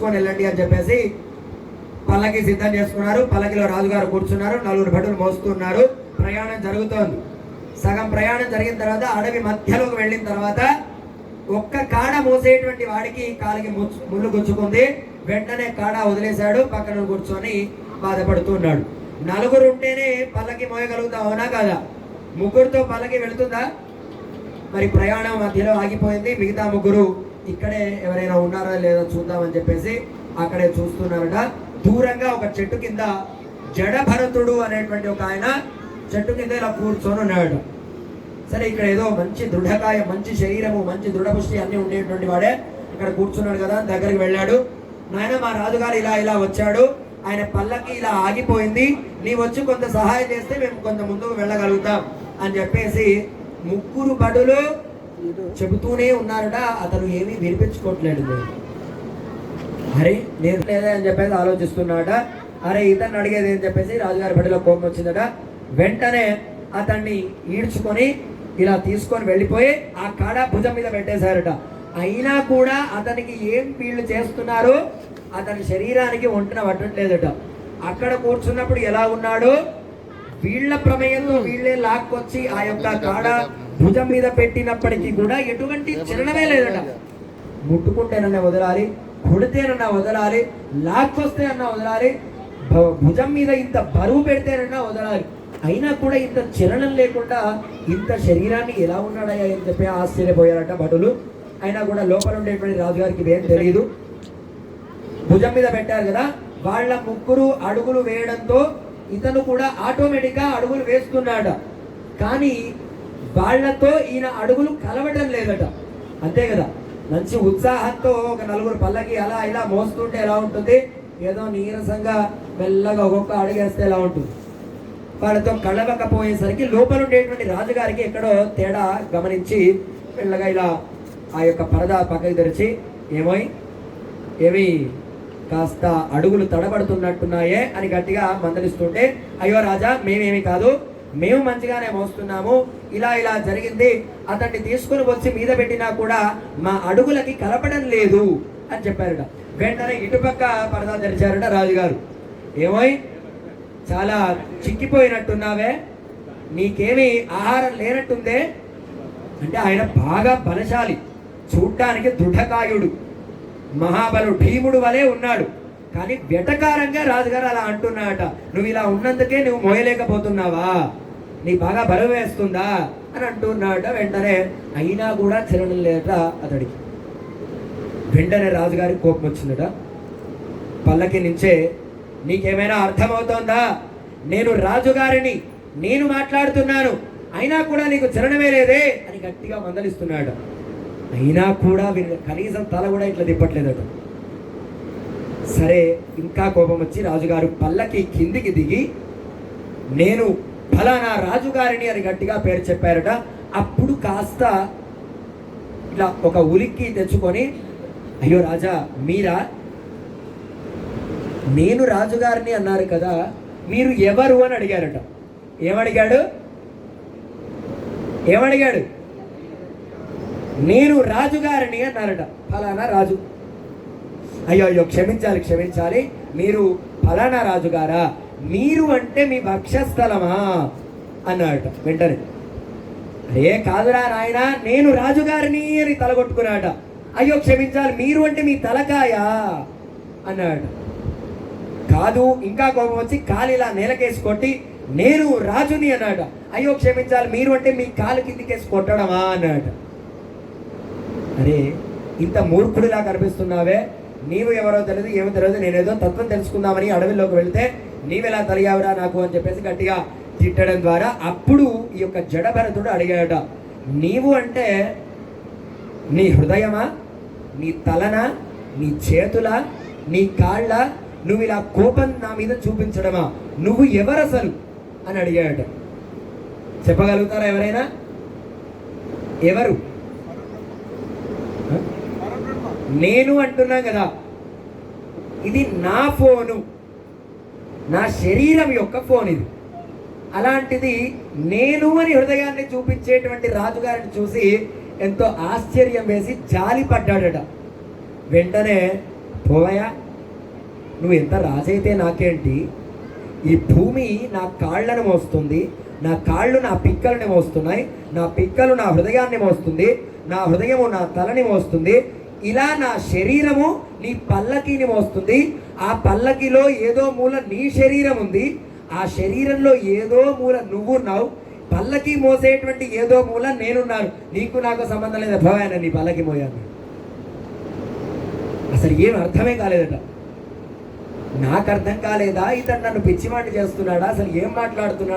తీసుకొని వెళ్ళండి అని చెప్పేసి పల్లకి సిద్ధం చేసుకున్నారు. పల్లకిలో రాజుగారు కూర్చున్నారు. నలుగురు భటులు మోస్తున్నారు. ప్రయాణం జరుగుతోంది. సగం ప్రయాణం జరిగిన తర్వాత అడవి మధ్యలోకి వెళ్ళిన తర్వాత ఒక్క కాడ మోసేటువంటి వాడికి కాలికి ముళ్ళు గుచ్చుకుంది. వెంటనే కాడ వదిలేశాడు. పక్కన కూర్చొని బాధపడుతున్నాడు. నలుగురు ఉంటేనే పల్లకి మోయగలుగుతా అవునా కదా? ముగ్గురుతో పల్లకి వెళుతుందా? మరి ప్రయాణం మధ్యలో ఆగిపోయింది. మిగతా ముగ్గురు ఇక్కడే ఎవరైనా ఉన్నారా లేదో చూద్దామని చెప్పేసి అక్కడే చూస్తున్నారట. దూరంగా ఒక చెట్టు కింద జడభరతుడు అనేటువంటి ఒక ఆయన చెట్టు కింద ఇలా కూర్చొని ఉన్నాడు. సరే ఇక్కడ ఏదో మంచి దృఢకాయ మంచి శరీరము మంచి దృఢపుష్టి అన్ని ఉండేటువంటి వాడే ఇక్కడ కూర్చున్నాడు కదా దగ్గరికి వెళ్ళాడు. నాయన మా రాజుగారు ఇలా ఇలా వచ్చాడు. ఆయన పల్లకి ఇలా ఆగిపోయింది. నీ వచ్చి కొంత సహాయం చేస్తే మేము కొంత ముందుకు వెళ్ళగలుగుతాం. అని చెప్పేసి ముగ్గురు బడులు చెబుతూనే ఉన్నారట అతను ఏమీ వినిపించుకోవట్లేదు. అరే నేను లేదా అని చెప్పేసి ఆలోచిస్తున్నాడట. అరే ఇతన్ని అడిగేది అని చెప్పేసి రాజుగారి బడిలో కోపం వచ్చిందట. వెంటనే అతన్ని ఈడ్చుకొని ఇలా తీసుకొని వెళ్ళిపోయి ఆ కాడ భుజం మీద పెట్టేశారట. అయినా కూడా అతనికి ఏం వీళ్ళు చేస్తున్నారు అతని శరీరానికి ఒంటిన పట్టట్లేదట. అక్కడ కూర్చున్నప్పుడు ఎలా ఉన్నాడు? వీళ్ళ ప్రమేయంలో వీళ్ళే లాక్కొచ్చి ఆ యొక్క కాడ భుజం మీద పెట్టినప్పటికీ కూడా ఎటువంటి చలనమే లేదట. ముట్టుకుంటేనన్నా వదలాలి కొడితేనన్నా వదలాలి లాక్కొస్తేనన్నా వదలాలి భుజం మీద ఇంత బరువు పెడితేనన్నా వదలాలి. అయినా కూడా ఇంత చలనం లేకుండా ఇంత శరీరాన్ని ఎలా ఉన్నాడయ్యా అని చెప్పి ఆశ్చర్యపోయారట భటులు. అయినా కూడా లోపల ఉండేటువంటి రాజుగారికి ఏం తెలియదు భుజం మీద పెట్టారు కదా వాళ్ళ ముగ్గురు అడుగులు వేయడంతో ఇతను కూడా ఆటోమేటిక్గా అడుగులు వేస్తున్నాడు కానీ వాళ్ళతో ఈయన అడుగులు కలవడం లేదట. అంతే కదా? మంచి ఉత్సాహంతో ఒక నలుగురు పల్లకి అలా ఇలా మోస్తుంటే ఎలా ఉంటుంది? ఏదో నీరసంగా మెల్లగా ఒక్కొక్క అడుగేస్తే ఎలా ఉంటుంది? వాళ్ళతో కలవకపోయేసరికి లోపల ఉండేటువంటి రాజుగారికి ఎక్కడో తేడా గమనించి మెల్లగా ఇలా ఆ యొక్క పరదా పక్కకి తెరిచి ఏమోయ్ ఏమి కాస్త అడుగులు తడబడుతున్నట్టున్నాయే అని గట్టిగా మందలిస్తుంటే అయ్యో రాజా మేమేమి కాదు. మేము మంచిగానే మోస్తున్నాము. ఇలా ఇలా జరిగింది. అతన్ని తీసుకుని వచ్చి మీద పెట్టినా కూడా మా అడుగులకి కలపడం లేదు అని చెప్పారట. వెంటనే ఇటుపక్క పరదా తెరిచారట రాజుగారు. ఏమోయ్ చాలా చిక్కిపోయినట్టున్నావే. నీకేమి ఆహారం లేనట్టుందే. అంటే ఆయన బాగా బలశాలి. చూడ్డానికి దృఢకాయుడు. మహాబలు భీముడు వలె ఉన్నాడు. కానీ వెటకారంగా రాజుగారు అలా అంటున్నాట నువ్వు ఇలా ఉన్నందుకే నువ్వు మోయలేకపోతున్నావా? నీ బాగా బరువు వేస్తుందా? అని అంటున్నాడు వెంటనే. అయినా కూడా చలనం లేట అతడికి. వెంటనే రాజుగారికి కోపం వచ్చిందట. పల్లకి నుంచే నీకేమైనా అర్థమవుతోందా? నేను రాజుగారిని నేను మాట్లాడుతున్నాను. అయినా కూడా నీకు చరణమే లేదే? అని గట్టిగా మందలిస్తున్నాడు అయినా కూడా వీరు కనీసం తల కూడా ఇట్లా తిప్పట్లేదట. సరే ఇంకా కోపం వచ్చి రాజుగారు పల్లకి కిందికి దిగి నేను ఫలానా రాజుగారిని అని గట్టిగా పేరు చెప్పారట. అప్పుడు కాస్త ఇట్లా ఒక ఉలిక్కి తెచ్చుకొని అయ్యో రాజా మీరా? నేను రాజుగారిని అన్నారు కదా మీరు ఎవరు అని అడిగారట. ఏమడిగాడు? ఏమడిగాడు? నేను రాజుగారిని అన్నారట. ఫలానా రాజు. అయ్యో అయ్యో క్షమించాలి క్షమించాలి. మీరు ఫలానా రాజుగారా? మీరు అంటే మీ భక్ష్యస్థలమా అన్నాడట. వెంటనే. అరే కాదురా నాయన నేను రాజుగారిని అని తలగొట్టుకున్నాట. అయ్యో క్షమించాలి మీరు అంటే మీ తలకాయ అన్నాడు కాదు ఇంకా కోపం వచ్చి కాలు ఇలా నేలకేసి కొట్టి నేను రాజుని అన్నాడు అయ్యో క్షమించాలి మీరు అంటే మీ కాలు కిందికేసి కొట్టడమా అన్నాడు అరే ఇంత మూర్ఖుడిలా కనిపిస్తున్నావే. నీవు ఎవరో తెలియదు ఏమో తెలియదు నేనేదో తత్వం తెలుసుకుందామని అడవిలోకి వెళ్తే నీవెలా తెలియవరా నాకు అని చెప్పేసి గట్టిగా తిట్టడం ద్వారా అప్పుడు ఈ యొక్క జడభరతుడు అడిగాడట నీవు అంటే నీ హృదయమా? నీ తలనా? నీ చేతుల? నీ కాళ్ళ? నువ్వు ఇలా కోపం నా మీద చూపించడమా? నువ్వు ఎవరు అసలు అని అడిగాడట. చెప్పగలుగుతారా ఎవరైనా? ఎవరు? నేను అంటున్నా కదా ఇది నా ఫోను. నా శరీరం యొక్క ఫోన్ ఇది. అలాంటిది నేను అని హృదయాన్ని చూపించేటువంటి రాజుగారిని చూసి ఎంతో ఆశ్చర్యం వేసి జాలి పడ్డాడట. వెంటనే పోవయా నువ్వు ఎంత రాజైతే నాకేంటి? ఈ భూమి నా కాళ్ళను మోస్తుంది నా కాళ్ళు నా పిక్కలని మోస్తున్నాయి నా పిక్కలు నా హృదయాన్ని మోస్తుంది నా హృదయము నా తలని మోస్తుంది ఇలా నా శరీరము నీ పల్లకీని మోస్తుంది. ఆ పల్లకిలో ఏదో మూల నీ శరీరం ఉంది. ఆ శరీరంలో ఏదో మూల నువ్వున్నావు పల్లకి మోసేటువంటి ఏదో మూల నేనున్నాను. నీకు నాకు సంబంధం లేదు? భవాయన నీ పల్లకి మోయాను అసలు ఏం అర్థమే కాలేదట. నాకు అర్థం కాలేదా? ఇతను నన్ను పిచ్చి మాట చేస్తున్నాడా? అసలు ఏం మాట్లాడుతున్నాడు?